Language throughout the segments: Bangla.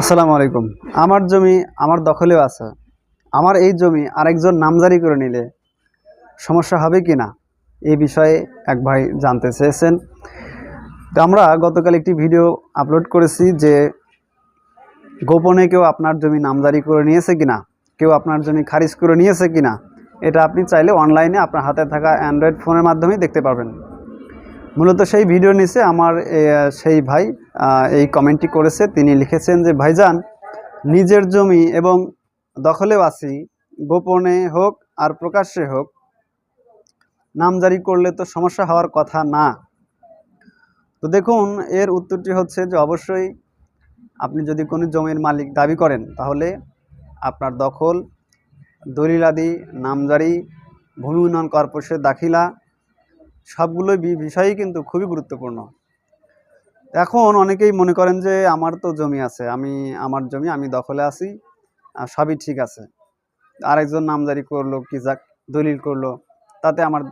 আসসালামু আলাইকুম। আমার জমি আমার দখলেও আছে। আমার এই জমি আরেকজন নামজারি করে নিলে সমস্যা হবে কি না? এই বিষয়ে এক ভাই জানতে চেয়েছেন। তো আমরা গতকাল একটি ভিডিও আপলোড করেছি যে গোপনে কেউ আপনার জমি নামজারি করে নিয়েছে কিনা? কেউ আপনার জমি খারিজ করে নিয়েছে কিনা? এটা আপনি চাইলে অনলাইনে আপনার হাতে থাকা অ্যান্ড্রয়েড ফোনের মাধ্যমেই দেখতে পারবেন। মূলত সেই ভিডিও নিচে আমার সেই ভাই এই কমেন্টটি করেছে। তিনি লিখেছেন যে, ভাইজান, নিজের জমি এবং দখলেও আছি। গোপনে হোক আর প্রকাশ্যে হোক, নামজারি করলে তো সমস্যা হওয়ার কথা না। তো দেখুন, এর উত্তরটি হচ্ছে যে, অবশ্যই আপনি যদি কোনো জমির মালিক দাবি করেন, তাহলে আপনার দখল দলিল দলিলাদি, নামজারি, ভূমি উন্নয়ন কর্পোরেশনের দাখিলা সবগুলোই বি- বিষয়ই কিন্তু খুবই গুরুত্বপূর্ণ। এখন অনেকেই মনে করেন যে আমার তো জমি আছে, আমি, আমার জমি আমি দখলে আছি, আর সবই ঠিক আছে। আরেকজন নামজারি করল, কি যাক, দলিল করল, তাতে আমার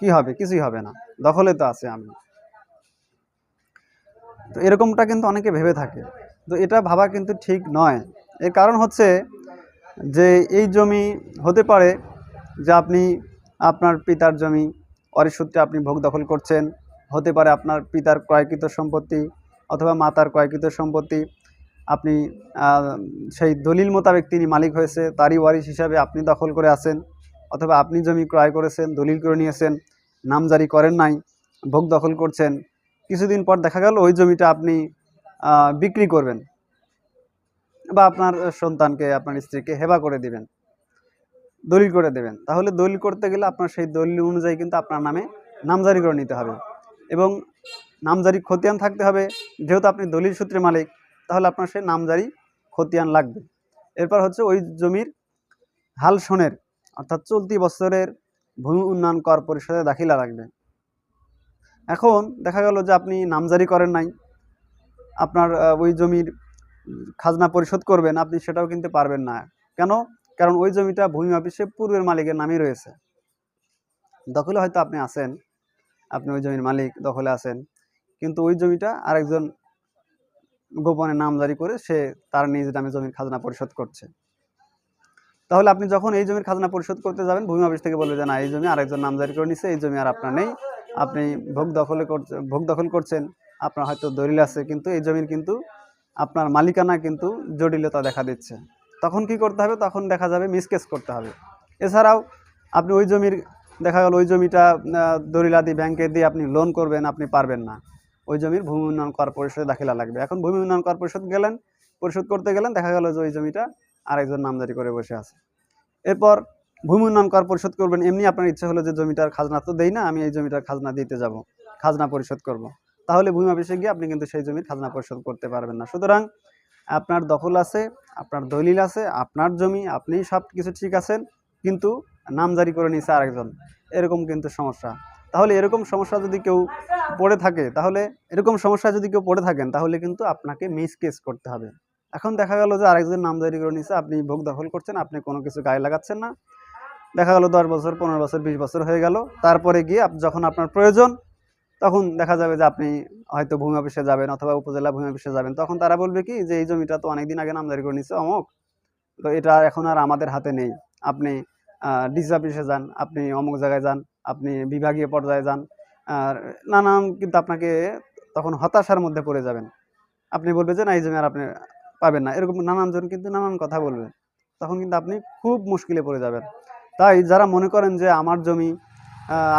কি হবে? কিছুই হবে না। দখলে তো আছে আমি। তো এরকমটা কিন্তু অনেকে ভেবে থাকে। তো এটা ভাবা কিন্তু ঠিক নয়। এর কারণ হচ্ছে যে এই জমি হতে পারে যে আপনি আপনার পিতার জমি অরি সূত্রে আপনি ভোগ দখল করছেন। হতে পারে আপনার পিতার ক্রয়কৃত সম্পত্তি অথবা মাতার ক্রয়কৃত সম্পত্তি। আপনি সেই দলিল মোতাবেক তিনি মালিক হয়েছে, তারই ওয়ারিশ হিসাবে আপনি দখল করে আছেন অথবা আপনি জমি ক্রয় করেছেন, দলিল করে নিয়েছেন, নামজারি করেন নাই, ভোগ দখল করছেন। কিছুদিন পর দেখা গেল ওই জমিটা আপনি বিক্রি করবেন বা আপনার সন্তানকে, আপনার স্ত্রীকে হেবা করে দিবেন। দলিল করে দেবেন। তাহলে দলিল করতে গেলে আপনার সেই দলিল অনুযায়ী কিন্তু আপনার নামে নামজারি করে নিতে হবে। এবং নামজারি খতিয়ান থাকতে হবে। যেহেতু আপনি দলিল সূত্রে মালিক, তাহলে আপনার সেই নামজারি খতিয়ান লাগবে। এরপর হচ্ছে ওই জমির হাল শোনের অর্থাৎ চলতি বছরের ভূমি উন্নয়ন কর পরিষদে দাখিলা লাগবে। এখন দেখা গেল যে আপনি নামজারি করেন নাই, আপনার ওই জমির খাজনা পরিশোধ করবেন, আপনি সেটাও কিন্তু পারবেন না। কেন? কারণ ওই জমিটা ভূমি অফিসে পূর্বের মালিকের নামই রয়েছে। দখলে হয়তো আপনি আছেন, আপনি ওই জমির মালিক, দখলে আছেন। কিন্তু ওই জমিটা আরেকজন গোপনে নামজারি করে সে তার নিজ নামে জমির খাজনা পরিশোধ করছে। তাহলে আপনি যখন এই জমির খাজনা পরিশোধ করতে যাবেন, ভূমি অফিস থেকে বলবে যে, না, এই জমি আরেকজন নামজারি করে নিছে, এই জমি আর আপনার নেই। আপনি ভোগ দখলে করছে, ভোগ দখল করছেন, আপনার হয়তো দলিল আছে, কিন্তু এই জমির কিন্তু আপনার মালিকানা কিন্তু জটিলতা দেখা দিচ্ছে। তখন কি করতে হবে? তখন দেখা যাবে মিসকেস করতে হবে। এছাড়াও আপনি ওই জমির দেখা গেল ওই জমিটা আহ, দলিলাদি ব্যাংকে দিয়ে আপনি লোন করবেন আপনি পারবেন না। ওই জমির ভূমি উন্নয়ন কর পরিষদে দাখিলা লাগবে। এখন ভূমি উন্নয়ন কর পরিষদ গেলেন পরিশোধ করতে গেলেন দেখা গেল যে ওই জমিটা আরেকজন নামজারি করে বসে আছে। এরপর ভূমি উন্নয়ন কর পরিশোধ করবেন এমনি আপনার ইচ্ছে হলো যে জমিটার খাজনা তো দেই না আমি এই জমিটার খাজনা দিতে যাব খাজনা পরিশোধ করব। তাহলে ভূমি অফিসে গিয়ে আপনি কিন্তু সেই জমির খাজনা পরিশোধ করতে পারবেন না। সুতরাং আপনার দখল আছে আপনার দলিল আছে, আপনার জমি আপনি সব কিছু ঠিক আছেন, কিন্তু নামজারি করে নিয়েছে আরেকজন। এরকম কিন্তু সমস্যা। তাহলে এরকম সমস্যা যদি কেউ পড়ে থাকে, তাহলে এরকম সমস্যা যদি কেউ পড়ে থাকেন, তাহলে কিন্তু আপনাকে মিস কেস করতে হবে। এখন দেখা গেল যে আরেকজন নামজারি করে নিয়েছে, আপনি ভোগ দখল করছেন, আপনি কোনো কিছু গায়ে লাগাচ্ছেন না। দেখা গেল দশ বছর, পনেরো বছর, বিশ বছর হয়ে গেল। তারপরে গিয়ে যখন আপনার প্রয়োজন তখন দেখা যাবে যে আপনি হয়তো ভূমি অফিসে যাবেন অথবা উপজেলা ভূমি অফিসে যাবেন, তখন তারা বলবে কি যে, এই জমিটা তো অনেকদিন আগে নামদারি করে নিচ্ছে অমুক। তো এটা এখন আর আমাদের হাতে নেই। আপনি ডিসি অফিসে যান, আপনি অমুক জায়গায় যান, আপনি বিভাগীয় পর্যায়ে যান। আর নানান কিন্তু আপনাকে তখন হতাশার মধ্যে পড়ে যাবেন। আপনি বলবে যে, না, এই জমি আর আপনি পাবেন না। এরকম নানানজন কিন্তু নানান কথা বলবে। তখন কিন্তু আপনি খুব মুশকিলে পড়ে যাবেন। তাই যারা মনে করেন যে, আমার জমি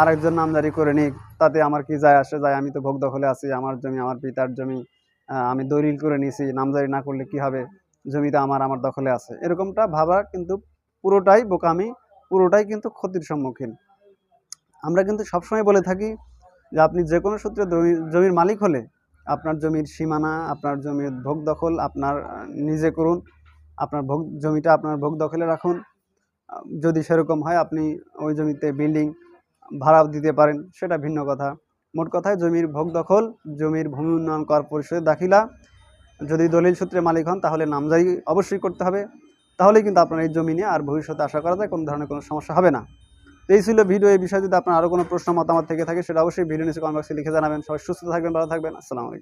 আরেকজন নামদারি করে নিক তাতে আমার কি যায় আসে? যায়, আমি তো ভোগ দখলে আছি, আমার জমি, আমার পিতার জমি আমি দলিল করে নিয়েছি নামজারি না করলে কি হবে? জমিটা আমার আমার দখলে আছে। এরকমটা ভাবা কিন্তু পুরোটাই বোকামি, পুরোটাই কিন্তু ক্ষতির সম্মুখীন। আমরা কিন্তু সবসময় বলে থাকি যে, আপনি যে কোনো সূত্রে জমি- জমির মালিক হলে, আপনার জমির সীমানা, আপনার জমির ভোগ দখল আপনার নিজে করুন, আপনার ভোগ, জমিটা আপনার ভোগ দখলে রাখুন। যদি সেরকম হয়, আপনি ওই জমিতে বিল্ডিং ভাড়াও দিতে পারেন, সেটা ভিন্ন কথা। মোট কথায়, জমির ভোগ দখল, জমির ভূমি উন্নয়ন কর পরিষদের দাখিলা। যদি দলিল সূত্রে মালিক হন, তাহলে নামজারি অবশ্যই করতে হবে। তাহলেই কিন্তু আপনার এই জমি নিয়ে আর ভবিষ্যতে আশা করা যায় কোনো ধরনের কোনো সমস্যা হবে না। এই ছিল ভিডিও। এই বিষয়ে যদি আপনার আরও কোনো প্রশ্ন, মতামত থেকে থাকে, সেটা অবশ্যই ভিডিও নিচে কমেন্ট লিখে জানাবেন। সবাই সুস্থ থাকবেন, ভালো থাকবেন। আসসালামু আলাইকুম।